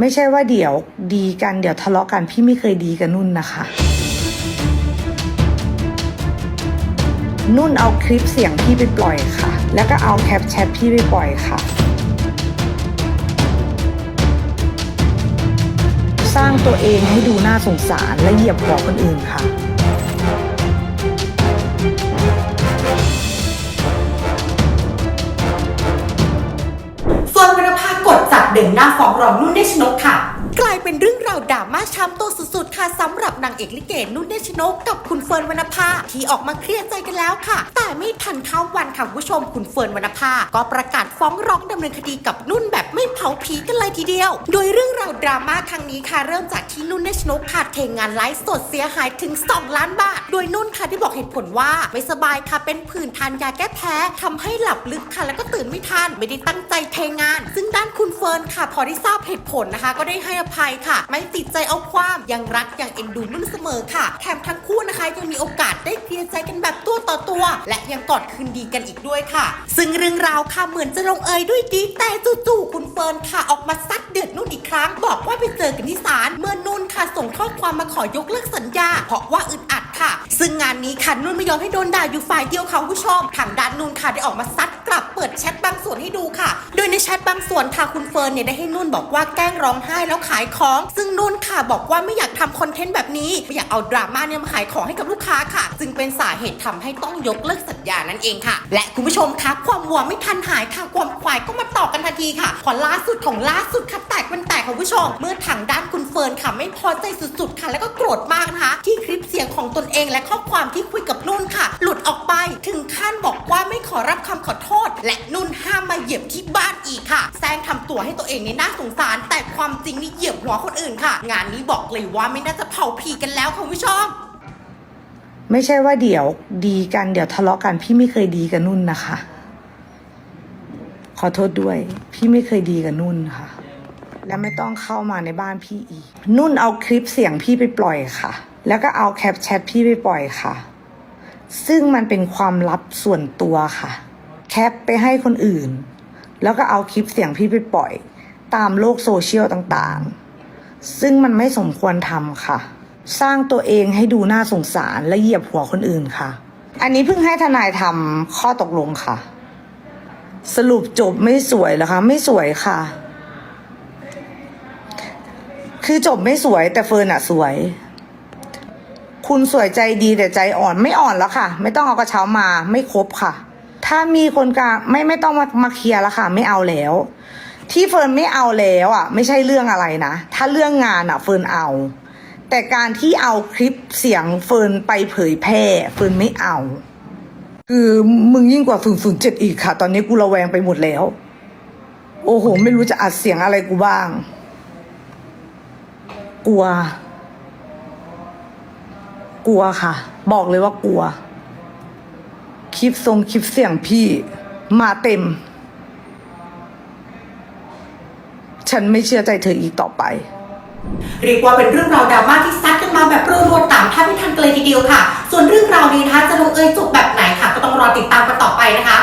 ไม่ใช่ว่าเดี๋ยวดีกันเดี๋ยวทะเลาะกันพี่ไม่เคยดีกับนุ่นนะคะ นุ่นเอาคลิปเสียงพี่ไปปล่อยค่ะ แล้วก็เอาแคปแชทพี่ไปปล่อยค่ะ สร้างตัวเองให้ดูน่าสงสารและเหยียบหัวคนอื่นค่ะ หน้าฟ้องร้องนุ่นเนชนกค่ะ กลายเป็นเรื่องราวดราม่าช้ำตัวสุดๆ ค่ะสำหรับนางเอกลิเกนุ่นเนชนกกับคุณเฟิร์นวรรณภาที่ออกมาเคลียร์ใจกันแล้วค่ะ แต่ไม่ทันเข้าวันค่ะคุณผู้ชมคุณเฟิร์นวรรณภาก็ประกาศฟ้องร้องดำเนินคดีกับนุ่นแบบไม่เผาผีกันเลยทีเดียว โดยเรื่องราวดราม่าครั้งนี้ค่ะเริ่มจากที่นุ่นเนชนกค่ะเทงานไลฟ์สดเสียหายถึง 2 ล้านบาท โดยนุ่นค่ะที่บอกเหตุผลว่าไม่สบายค่ะเป็นผื่นทานยาแก้แพ้ทำให้หลับลึกค่ะ แล้วก็ตื่นไม่ทันไม่ได้ตั้งใจเทงาน ซึ่งด้านคุณเฟิร์นค่ะพอได้ทราบเหตุผลนะคะ ก็ได้ให้อภัยค่ะ ไม่ติดใจเอาความยังรักยังเอ็นดูนุ่นเสมอค่ะแถมทั้งคู่นะคะยังมีโอกาสได้เคลียร์ใจกันแบบตัวต่อตัว และยังกอดคืนดีกันอีกด้วยค่ะ ซึ่งเรื่องราวค่ะเหมือนจะลงเอยด้วยดี แต่จู่ๆคุณเฟิร์นค่ะออกมาซัดเดือดนุ่นอีกครั้ง บอกว่าไปเจอกันที่ศาลเมื่อนุ่นค่ะส่งข้อความมาขอยกเลิกสัญญา เพราะว่าอึดอัดค่ะ ซึ่งงานนี้ค่ะนุ่นไม่ยอมให้โดนด่าอยู่ฝ่ายเดียวค่ะผู้ชมทางด้านนุ่นค่ะได้ออกมาซัดกลับเปิดแชท ส่วนให้ดูค่ะ โดยในแชทบางส่วนค่ะคุณเฟิร์นเนี่ยได้ให้นุ่นบอกว่าแกล้งร้องไห้แล้วขายของ ซึ่งนุ่นค่ะบอกว่าไม่อยากทำคอนเทนต์แบบนี้ไม่อยากเอาดราม่าเนี่ยมาขายของให้กับลูกค้าค่ะ จึงเป็นสาเหตุทำให้ต้องยกเลิกสัญญานั่นเองค่ะ และคุณผู้ชมคะความวัวไม่ทันหายค่ะความควายก็มาต่อกันทันทีค่ะขอล่าสุดของล่าสุดค่ะ ค่ะคุณผู้ชม เมื่อทางด้านคุณเฟิร์นค่ะไม่พอใจสุดๆค่ะ แล้วก็โกรธมากนะคะ ที่คลิปเสียงของตนเองและข้อความที่คุยกับนุ่นค่ะ หลุดออกไปถึงขั้นบอกว่าไม่ขอรับคำขอโทษ และนุ่นห้ามมาเหยียบที่บ้านอีกค่ะแซงทำตัวให้ตัวเองในี่น่าสงสาร แต่ความจริงนี่เหยียบหัวคนอื่นค่ะ งานนี้บอกเลยว่าไม่น่าจะเผาผีกันแล้วค่ะคุณผู้ชมไม่ใช่ว่าเดี๋ยวดีกันเดี๋ยวทะเลาะกันพี่ไม่เคยดีกับนุ่นนะคะ ขอโทษด้วย พี่ไม่เคยดีกับนุ่นค่ะ และไม่ต้องเข้ามาในบ้านพี่อีก นุ่นเอาคลิปเสียงพี่ไปปล่อยค่ะ แล้วก็เอาแคปแชทพี่ไปปล่อยค่ะ ซึ่งมันเป็นความลับส่วนตัวค่ะ แคปไปให้คนอื่น แล้วก็เอาคลิปเสียงพี่ไปปล่อย ตามโลกโซเชียลต่างๆ ซึ่งมันไม่สมควรทำค่ะ สร้างตัวเองให้ดูน่าสงสารและเหยียบหัวคนอื่นค่ะ อันนี้เพิ่งให้ทนายทำข้อตกลงค่ะ สรุปจบไม่สวยเหรอคะ ไม่สวยค่ะ คือจบไม่สวยแต่เฟิร์นอะสวย คุณสวยใจดีแต่ใจอ่อนไม่อ่อนแล้วค่ะ ไม่ต้องเอากระเช้ามาไม่ครบค่ะ ถ้ามีคนกลางไม่ไม่ต้องมามาเคลียร์แล้วค่ะ ไม่เอาแล้ว ที่เฟิร์นไม่เอาแล้วอะ ไม่ใช่เรื่องอะไรนะ ถ้าเรื่องงานอะเฟิร์นเอา แต่การที่เอาคลิปเสียงเฟิร์นไปเผยแพร่เฟิร์นไม่เอา คือมึงยิ่งกว่า007อีกค่ะ ตอนนี้กูระแวงไปหมดแล้ว โอ้โห ไม่รู้จะอัดเสียงอะไรกูบ้าง กลัว กลัวค่ะ บอกเลยว่ากลัว คลิปทรงคลิปเสียงพี่มาเต็ม ฉันไม่เชื่อใจเธออีกต่อไป เรียกว่าเป็นเรื่องราวดราม่าที่ซัดกันมาแบบรัวๆตามท่าไม่ทันกันเลยทีเดียวค่ะ ส่วนเรื่องราวนี้นะคะจะลงเอยจบแบบไหนค่ะ ก็ต้องรอติดตามกันต่อไปนะคะ